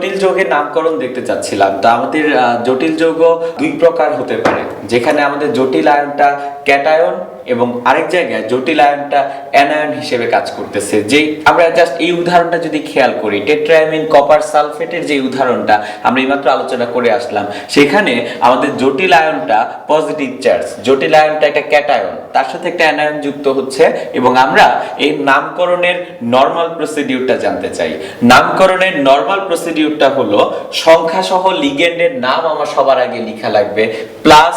জটিল যোগের নামকরণ দেখতে চাচ্ছিলাম। তো আমাদের জটিল যৌগ দুই প্রকার হতে পারে। যেখানে আমাদের জটিল আয়নটা ক্যাটায়ন এবং আরেক জায়গায় জটিল আয়নটা অ্যানায়ন হিসেবে কাজ করতেছে। যে আমরা জাস্ট এই উদাহরণটা যদি খেয়াল করি, টেট্রায়ামিন কপার সালফেটের যে উদাহরণটা আমরা এইমাত্র আলোচনা করে আসলাম, সেখানে আমাদের জটিল আয়নটা পজিটিভ চার্জ জটিল আয়নটা একটা ক্যাটায়ন, তার সাথে একটা অ্যানায়ন যুক্ত হচ্ছে এবং আমরা এই নামকরণের নর্মাল প্রসিডিউরটা জানতে চাই। নামকরণের নর্মাল প্রসিডিউরটা হলো সংখ্যা সহ লিগেন্ডের নাম আমার সবার আগে লেখা লাগবে প্লাস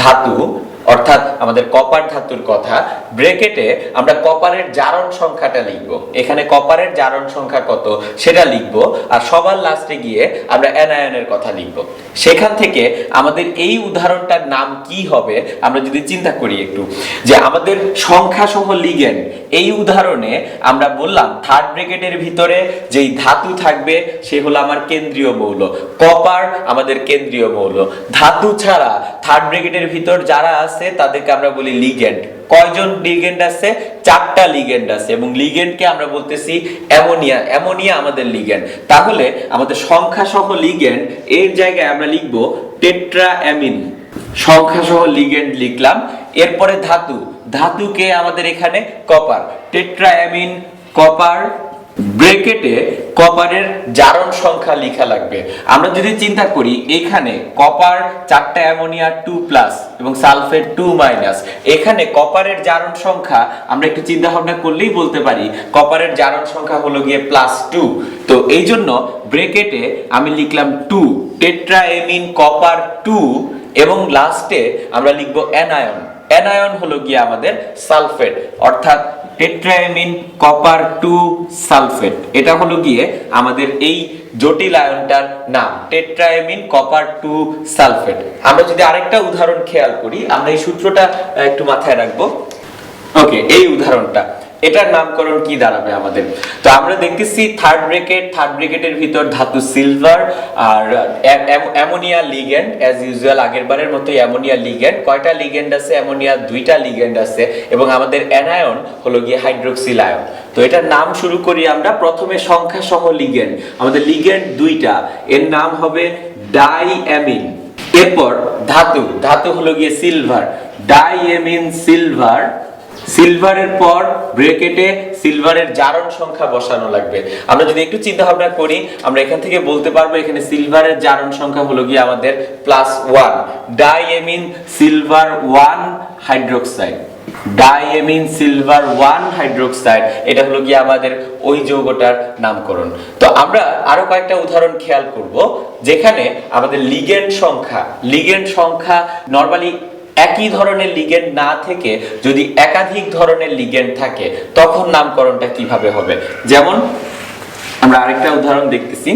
ধাতু অর্থাৎ আমাদের কপার ধাতুর কথা, ব্রেকেটে আমরা কপারের জারণ সংখ্যাটা লিখব। এখানে কপারের জারণ সংখ্যা কত, সেটা লিখব আর সবার লাস্টে গিয়ে আমরা অ্যানায়নের কথা লিখব। সেখান থেকে আমাদের এই উদাহরণটার নাম কি হবে, আমরা যদি চিন্তা করি একটু। যে আমাদের সংখ্যা সহ লিগেন এই উদাহরণে আমরা বললাম থার্ড ব্রেকেটের ভিতরে যেই ধাতু থাকবে, সে হলো আমার কেন্দ্রীয় মৌল। কপার আমাদের কেন্দ্রীয় মৌল। ধাতু ছাড়া থার্ড ব্রেকেটের ভিতর যারা আছে তাদেরকে আমরা বলি লিগেন্ড কয়জন লিগেন্ড আছে? চারটা লিগেন্ড আছে, এবং লিগেন্ডকে আমরা বলতেছি অ্যামোনিয়া। অ্যামোনিয়া আমাদের লিগেন্ড তাহলে আমাদের সংখ্যা সহ লিগেন্ড এর জায়গায় আমরা লিখব টেট্রা অ্যামিন সংখ্যা সহ লিগেন্ড লিখলাম। এরপরে ধাতু। ধাতুকে আমাদের এখানে কপার টেট্রা অ্যামিন কপার ব্রেকেটে কপারের জারণ সংখ্যা লেখা লাগবে। আমরা যদি চিন্তা করি, এখানে কপার চারটা অ্যামোনিয়া টু প্লাস এবং সালফেট টু মাইনাস। এখানে কপারের জারণ সংখ্যা, আমরা একটু চিন্তা ভাবনা করলেই বলতে পারি, কপারের জারণ সংখ্যা হলো গিয়ে প্লাস টু। তো এই জন্য ব্রেকেটে আমি লিখলাম two, tetra amine copper two এবং লাস্টে আমরা লিখব অ্যানায়ন। অ্যানায়ন হলো গিয়ে আমাদের সালফেট। অর্থাৎ টেট্রায়ামিন কপার টু সালফেট। এটা হলো গিয়ে আমাদের এই জটিল আয়নটার নাম টেট্রায়ামিন কপার টু সালফেট। আমরা যদি আরেকটা উদাহরণ খেয়াল করি, আমরা এই সূত্রটা একটু মাথায় রাখব। ওকে, এই উদাহরণটা। এটার নামকরণ কি দাঁড়াবে আমাদের? তো আমরা দেখতেছি থার্ড ব্রেকেট থার্ড ব্রেকেটের ভিতর ধাতু সিলভার আর অ্যা- অ্যামোনিয়া লিগেন্ড অ্যাজ ইউজুয়াল আগের বারের মতো অ্যামোনিয়া লিগেন্ড কয়টা লিগেন্ড আছে? অ্যামোনিয়া দুইটা লিগেন্ড আছে এবং আমাদের অ্যানায়ন হলো গিয়ে হাইড্রোক্সিল আয়ন তো এটার নাম শুরু করি আমরা, প্রথমে সংখ্যা সহ লিগেন্ড আমাদের লিগেন্ড দুইটা, এর নাম হবে ডাই অ্যামিন এরপর ধাতু ধাতু হলো গিয়ে সিলভার ডাইএমিন সিলভার সিলভারের পর ব্রেকেটে সিলভারের জারণ সংখ্যা বসানো লাগবে। আমরা যদি একটু চিন্তা ভাবনা করি, আমরা এখান থেকে বলতে পারব এখানে সিলভারের জারণ সংখ্যা হলো গিয়ে আমাদের plus one diammine silver one hydroxide diammine silver one hydroxide এটা হলো গিয়ে আমাদের ওই যৌগটার নামকরণ। তো আমরা আরও কয়েকটা উদাহরণ খেয়াল করব, যেখানে আমাদের লিগেন্ড সংখ্যা লিগেন্ড সংখ্যা নরমালি একই ধরনের লিগেন্ড না থেকে যদি একাধিক ধরনের লিগেন্ড থাকে, তখন নামকরণটা কীভাবে হবে? যেমন আমরা আরেকটা উদাহরণ দেখতেছি।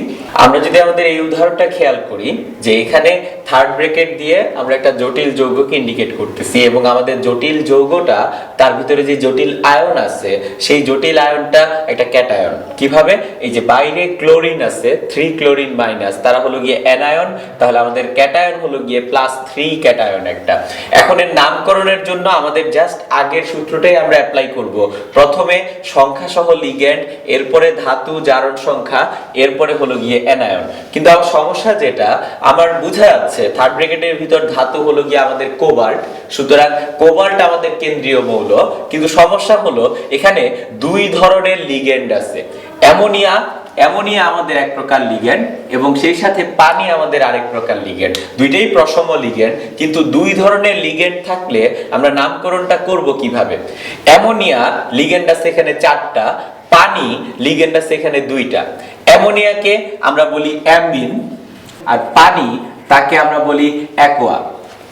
আমরা যদি আমাদের এই উদাহরণটা খেয়াল করি, যে এখানে থার্ড ব্রেকেট দিয়ে আমরা একটা জটিল যৌগকে ইন্ডিকেট করতেছি এবং আমাদের জটিল যৌগটা, তার ভিতরে যে জটিল আয়ন আছে, সেই জটিল আয়নটা একটা ক্যাটায়ন কীভাবে? এই যে বাইরে ক্লোরিন আছে থ্রি ক্লোরিন মাইনাস তারা হলো গিয়ে অ্যানায়ন তাহলে আমাদের ক্যাটায়ন হলো গিয়ে প্লাস থ্রি ক্যাটায়ন একটা। এখন এর নামকরণের জন্য আমাদের জাস্ট আগের সূত্রটাই আমরা অ্যাপ্লাই করব। প্রথমে সংখ্যা সহ লিগ্যান্ড এরপরে ধাতু, জারণ সংখ্যা, এরপরে হলো গিয়ে অ্যানায়ন কিন্তু আমার সমস্যা যেটা, আমার বোঝা যাচ্ছে থার্ড ব্রেকেটের ভিতর ধাতু হলো গিয়ে আমাদের কোবাল্ট সুতরাং কোবাল্ট আমাদের কেন্দ্রীয় মৌল, কিন্তু সমস্যা হলো এখানে দুই ধরনের লিগেন্ড আছে। অ্যামোনিয়া অ্যামোনিয়া আমাদের এক প্রকার লিগেন্ড এবং সেই সাথে পানি আমাদের আরেক প্রকার লিগেন্ড দুইটাই প্রসম লিগেন্ড কিন্তু দুই ধরনের লিগেন্ড থাকলে আমরা নামকরণটা করব কীভাবে? অ্যামোনিয়া লিগেন্ড আছে এখানে চারটা পানি লিগেন্ড আছে এখানে দুইটা। অ্যামোনিয়াকে আমরা বলি অ্যামিন, আর পানি তাকে আমরা বলি অ্যাকোয়া।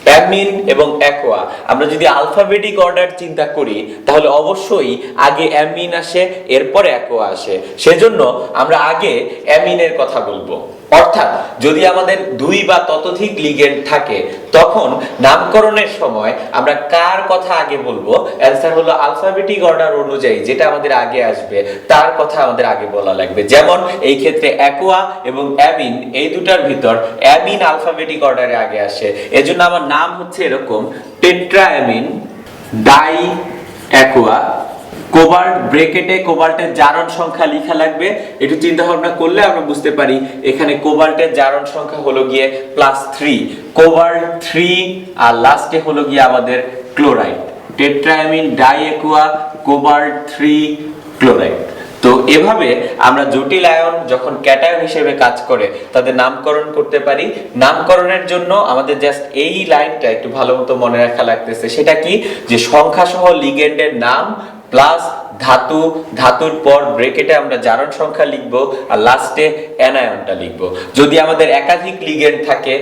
অ্যামিন এবং অ্যাকোয়া। আমরা যদি আলফাবেটিক অর্ডার চিন্তা করি, তাহলে অবশ্যই আগে অ্যামিন আসে, এরপরে অ্যাকোয়া আসে। সেজন্য আমরা আগে অ্যামিনের কথা বলব। অর্থাৎ যদি আমাদের দুই বা ততোধিক লিগেন্ড থাকে, তখন নামকরণের সময় আমরা কার কথা আগে বলব? অ্যান্সার হলো আলফাবেটিক অর্ডার অনুযায়ী যেটা আমাদের আগে আসবে, তার কথা আমাদের আগে বলা লাগবে। যেমন এই ক্ষেত্রে অ্যাকোয়া এবং অ্যামিন এই দুটার ভিতর অ্যামিন আলফাবেটিক অর্ডারে আগে আসে। এজন্য আমার নাম হচ্ছে এরকম tetra ammine di aqua cobalt ব্রেকেটে কোবাল্টের জারণ সংখ্যা লেখা লাগবে। একটু চিন্তা ভাবনা করলে আমরা বুঝতে পারি, এখানে কোবাল্টের জারণ সংখ্যা হলো গিয়ে প্লাস থ্রি কোবাল্ট থ্রি আর লাস্টে হলো গিয়ে আমাদের chloride tetraammine diaqua cobalt three chloride তো এভাবে আমরা জটিল আয়ন যখন ক্যাটায়ন হিসেবে কাজ করে, তাদের নামকরণ করতে পারি। নামকরণের জন্য আমাদের জাস্ট এই লাইনটা একটু ভালো মতো মনে রাখা লাগতেছে। সেটা কি? যে সংখ্যা সহ লিগেন্ডের নাম প্লাস ধাতু, ধাতুর পর ব্রেকেটে আমরা জারণ সংখ্যা লিখব আর লাস্টে অ্যানায়নটা লিখব। যদি আমাদের একাধিক লিগেন্ড থাকে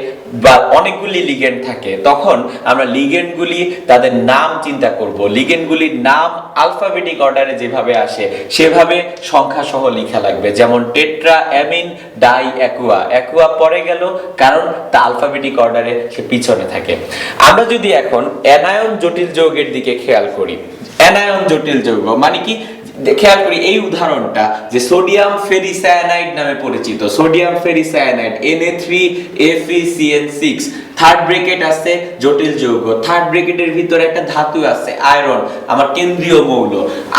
বা অনেকগুলি লিগেন্ড থাকে, তখন আমরা লিগেন্ডগুলি তাদের নাম চিন্তা করব। লিগেন্ডগুলির নাম আলফাবেটিক অর্ডারে যেভাবে আসে, সেভাবে সংখ্যা সহ লেখা লাগবে। যেমন tetra amine di aqua aqua পরে গেল, কারণ তা আলফাবেটিক অর্ডারে সে পিছনে থাকে। আমরা যদি এখন অ্যানায়ন জটিল যৌগের দিকে খেয়াল করি অ্যানায়ন জটিল যৌগ। মানে কি? খেয়াল করি এই উদাহরণটা যে সোডিয়াম ফেরিসায়ানাইড নামে পরিচিত। Sodium ferricyanide Na3FeCN6 third bracket আছে, জটিল যৌগ। থার্ড ব্রেকেটের ভিতরে একটা ধাতু আছে আয়রন আমার কেন্দ্রীয় মৌল।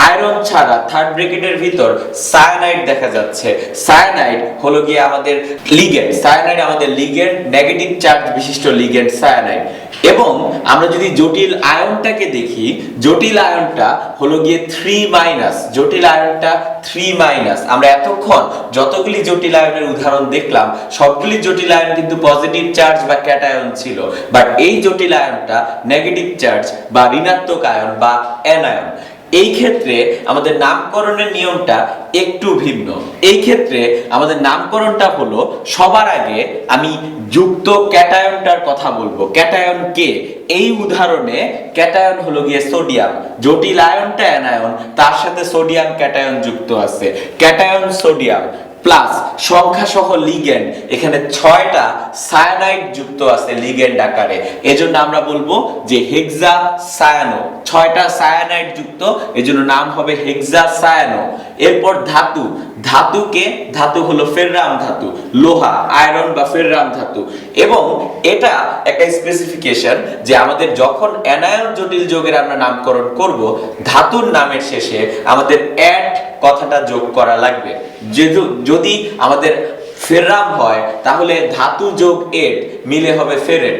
আয়রন ছাড়া থার্ড ব্রেকেটের ভিতর সায়ানাইড দেখা যাচ্ছে। সায়ানাইড হলো গিয়ে আমাদের লিগেন্ড সায়ানাইড আমাদের লিগেন্ড নেগেটিভ চার্জ বিশিষ্ট লিগেন্ড সায়ানাইড এবং আমরা যদি জটিল আয়নটাকে দেখি, জটিল আয়নটা হলো গিয়ে থ্রি মাইনাস জটিল আয়নটা থ্রি মাইনাস আমরা এতক্ষণ যতগুলি জটিল আয়নের উদাহরণ দেখলাম, সবগুলি জটিল আয়ন কিন্তু পজিটিভ চার্জ বা ক্যাটায়ন ছিল। বাট এই জটিল আয়নটা নেগেটিভ চার্জ বা ঋণাত্মক আয়ন বা অ্যানায়ন এই ক্ষেত্রে আমাদের নামকরণের নিয়মটা একটু ভিন্ন। এই ক্ষেত্রে আমাদের নামকরণটা হলো, সবার আগে আমি যুক্ত ক্যাটায়নটার কথা বলব। ক্যাটায়ন কে? এই উদাহরণে ক্যাটায়ন হলো গিয়ে সোডিয়াম। জটিল আয়নটা অ্যানায়ন, তার সাথে সোডিয়াম ক্যাটায়ন যুক্ত আছে। Cation sodium. প্লাস সংখ্যা সহ লিগেন্ড এখানে ছয়টা সায়ানাইড যুক্ত আছে লিগেন্ড আকারে। এজন্য আমরা বলব যে হেক্সা সায়ানো ছয়টা সায়ানাইড যুক্ত, এজন্য নাম হবে হেক্সা সায়ানো এরপর ধাতু, ধাতুকে, ধাতু হলো ফেররাম ধাতু, লোহা আয়রন বা ফেররাম ধাতু। এবং এটা একটা স্পেসিফিকেশন যে আমাদের যখন অ্যানায়ন জটিল যোগের আমরা নামকরণ করব, ধাতুর নামের শেষে আমাদের অ্যাড কথাটা যোগ করা লাগবে। যদি আমাদের ফেরাম হয়, তাহলে ধাতু যোগ এট মিলে হবে ফেরেট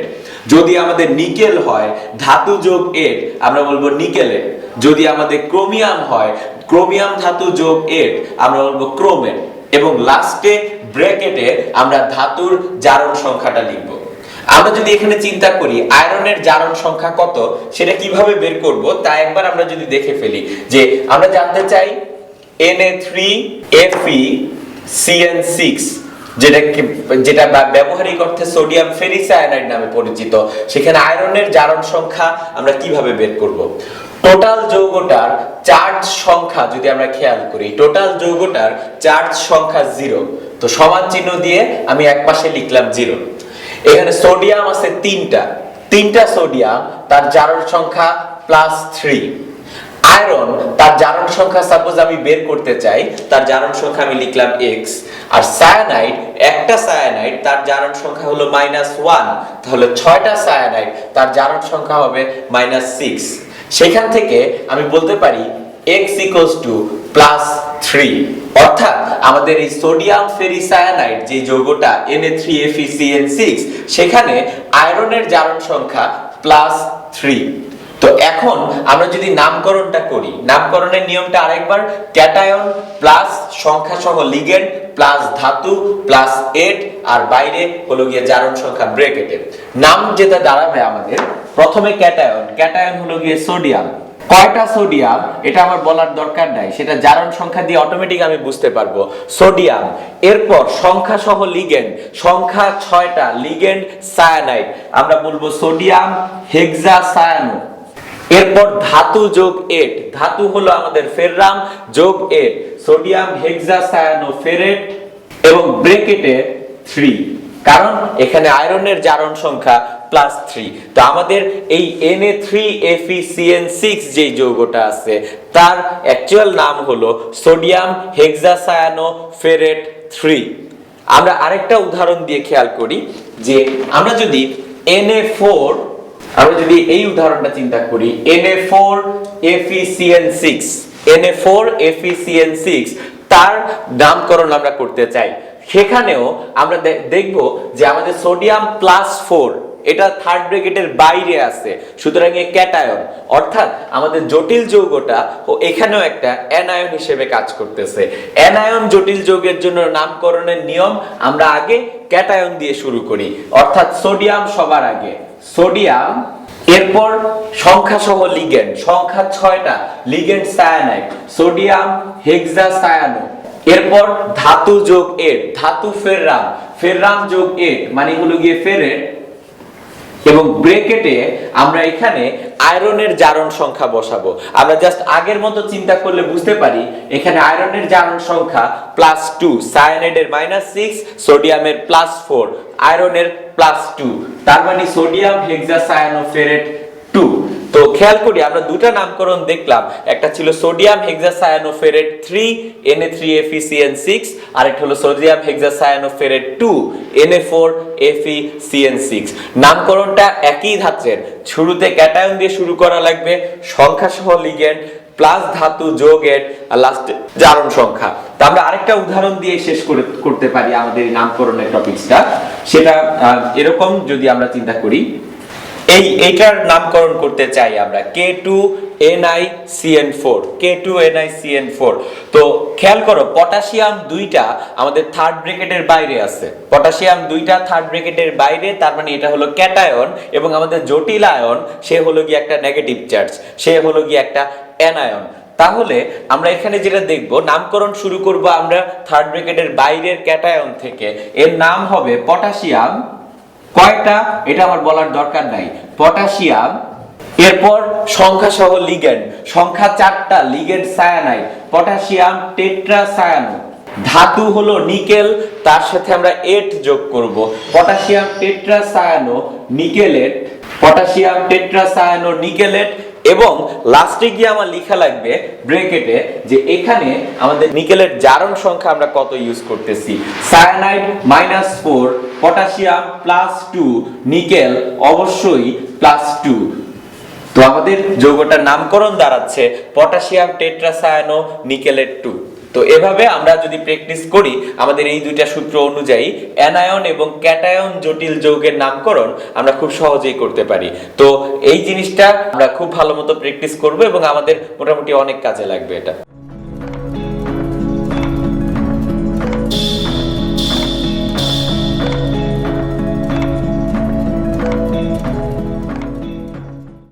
যদি আমাদের নিকেল হয়, ধাতু যোগ এট আমরা বলব নিকেলেট যদি আমাদের ক্রোমিয়াম হয়, ক্রোমিয়াম ধাতু যোগ এট আমরা বলব ক্রোমেট এবং লাস্টে ব্র্যাকেটে আমরা ধাতুর জারণ সংখ্যাটা লিখব। আমরা যদি এখানে চিন্তা করি, আয়রনের জারণ সংখ্যা কত, সেটা কীভাবে বের করব, তা একবার আমরা যদি দেখে ফেলি। যে আমরা জানতে চাই Na3Fe যেটা কি- যেটা ব্যবহারিক অর্থে সোডিয়াম নামে পরিচিত। সেখানে আয়রনের জারণ সংখ্যা আমরা কীভাবে বের করব? টোটাল যৌগটার চার্জ সংখ্যা যদি আমরা খেয়াল করি টোটাল যৌগটার চার্জ সংখ্যা জিরো তো সমান চিহ্ন দিয়ে আমি এক পাশে লিখলাম জিরো এখানে সোডিয়াম আছে তিনটা। তিনটা সোডিয়াম তার জারণ সংখ্যা প্লাস থ্রি আয়রন তার জারণ সংখ্যা সাপোজ আমি বের করতে চাই, তার জারণ সংখ্যা আমি লিখলাম এক্স আর সায়ানাইড একটা সায়ানাইড তার জারণ সংখ্যা হলো মাইনাস ওয়ান তাহলে ছয়টা সায়ানাইড তার জারণ সংখ্যা হবে মাইনাস সিক্স সেখান থেকে আমি বলতে পারি X equals to plus three অর্থাৎ আমাদের এই সোডিয়াম ফেরি ফেরিসায়ানাইড যে যৌগটা Na3FeCN6 সেখানে আয়রনের জারণ সংখ্যা প্লাস থ্রি তো এখন আমরা যদি নামকরণটা করি, নামকরণের নিয়মটা আরেকবার, ক্যাটায়ন প্লাস সংখ্যা সহ লিগেন্ড প্লাস ধাতু প্লাস এট আর বাইরে হলো গিয়ে জারণ সংখ্যা ব্রেকেটের নাম যেটা দাঁড়াবে আমাদের, প্রথমে ক্যাটায়ন ক্যাটায়ন হলো গিয়ে সোডিয়াম। কয়টা সোডিয়াম? এটা আমার বলার দরকার নাই, সেটা জারণ সংখ্যা দিয়ে অটোমেটিক আমি বুঝতে পারব। সোডিয়াম, এরপর সংখ্যা সহ লিগেন্ড, সংখ্যা ছয়টা, লিগেন্ড সায়ানাইড আমরা বলব সোডিয়াম হেক্সা সায়ানো এরপর ধাতু যোগ এট। ধাতু হলো আমাদের ফেররাম, যোগ এট। সোডিয়াম, হেক্সা, সায়ানো ফেরেট এবং ব্রেকেটে থ্রি। কারণ এখানে আয়রনের জারণ সংখ্যা প্লাস থ্রি। তো আমাদের এই N A three F E C N six যেই যৌগটা আছে, তার অ্যাকচুয়াল নাম হলো সোডিয়াম হেক্সাসায়ানো ফেরেট থ্রি। আমরা আরেকটা উদাহরণ দিয়ে খেয়াল করি যে আমরা যদি এন এ ফোর আমরা যদি এই উদাহরণটা চিন্তা করি Na4 FeCN6 N A four এফিসিএন six তার নামকরণ আমরা করতে চাই। সেখানেও আমরা দেখব যে আমাদের সোডিয়াম প্লাস ফোর এটা থার্ড ব্র্যাকেটের বাইরে আছে, সুতরাং এ ক্যাটায়ন অর্থাৎ আমাদের জটিল যৌগটা ও এখানেও একটা অ্যানায়ন হিসেবে কাজ করতেছে। অ্যানায়ন জটিল যৌগের জন্য নামকরণের নিয়ম আমরা আগে ক্যাটায়ন দিয়ে শুরু করি, অর্থাৎ সোডিয়াম সবার আগে। সোডিয়াম, এরপর সংখ্যা সহ লিগেন্ড সংখ্যা ছয়টা ligand cyanide sodium hexa cyano এরপর ধাতু যোগ এট ধাতু ফেররাম ফেররাম যোগ এট মানে হলো গিয়ে ফেরেট এবং ব্রেকেটে আমরা এখানে আয়রনের জারণ সংখ্যা বসাবো। আমরা জাস্ট আগের মতো চিন্তা করলে বুঝতে পারি, এখানে আয়রনের জারণ সংখ্যা প্লাস টু সায়ানাইডের মাইনাস সিক্স সোডিয়ামের প্লাস ফোর আয়রনের প্লাস টু তার মানে সোডিয়াম হেক্সা সায়ানোফেরেট টু তো খেয়াল করি, আমরা দুটা নামকরণ দেখলাম। একটা ছিল sodium hexacyanoferrate three N A three F E C N six আর একটা হলো sodium hexacyanoferrate two N A four F E C N six নামকরণটা একই ধাঁচের শুরুতে ক্যাটায়ন দিয়ে শুরু করা লাগবে সংখ্যা সহ লিগেন্ড প্লাস ধাতু যোগের আর লাস্টে জারণ সংখ্যা। তা আমরা আরেকটা উদাহরণ দিয়ে শেষ করে, করতে পারি আমাদের নামকরণের টপিকসটা সেটা এরকম যদি আমরা চিন্তা করি এই, এইটার নামকরণ করতে চাই আমরা K two N I C N four K two N four তো খেয়াল করো, পটাশিয়াম দুইটা আমাদের থার্ড ব্রেকেটের বাইরে আছে। পটাশিয়াম দুইটা থার্ড ব্রেকেটের বাইরে, তার মানে এটা হলো ক্যাটায়ন এবং আমাদের জটিল আয়ন, সে হলো গিয়ে একটা নেগেটিভ চার্জ সে হলো গিয়ে একটা অ্যানায়ন তাহলে আমরা এখানে যেটা দেখব, নামকরণ শুরু করব আমরা থার্ড ব্রেকেটের বাইরের ক্যাটায়ন থেকে। এর নাম হবে পটাশিয়াম কয়টা? এটা আমার বলার দরকার নাই। পটাশিয়াম, এরপর সংখ্যা সহ লিগেন্ড সংখ্যা চারটা ligand cyanide potassium tetra cyano ধাতু হলো নিকেল, তার সাথে আমরা এট যোগ করব। Potassium tetra cyano nickelate. Potassium tetra cyano nickelate. এবং লাস্টে গিয়ে আমার লেখা লাগবে ব্রেকেটে যে এখানে আমাদের নিকেলের জারণ সংখ্যা আমরা কত ইউজ করতেছি। Cyanide minus four potassium plus two nickel অবশ্যই প্লাস টু তো আমাদের যৌগটার নামকরণ দাঁড়াচ্ছে পটাশিয়াম টেট্রাসায়ানো নিকেলের টু তো এভাবে আমরা যদি প্র্যাকটিস করি, আমাদের এই দুইটা সূত্র অনুযায়ী অ্যানায়ন এবং ক্যাটায়ন জটিল যৌগের নামকরণ আমরা খুব সহজেই করতে পারি। তো এই জিনিসটা আমরা খুব ভালো মতো প্র্যাকটিস করব এবং আমাদের মোটামুটি অনেক কাজে লাগবে এটা।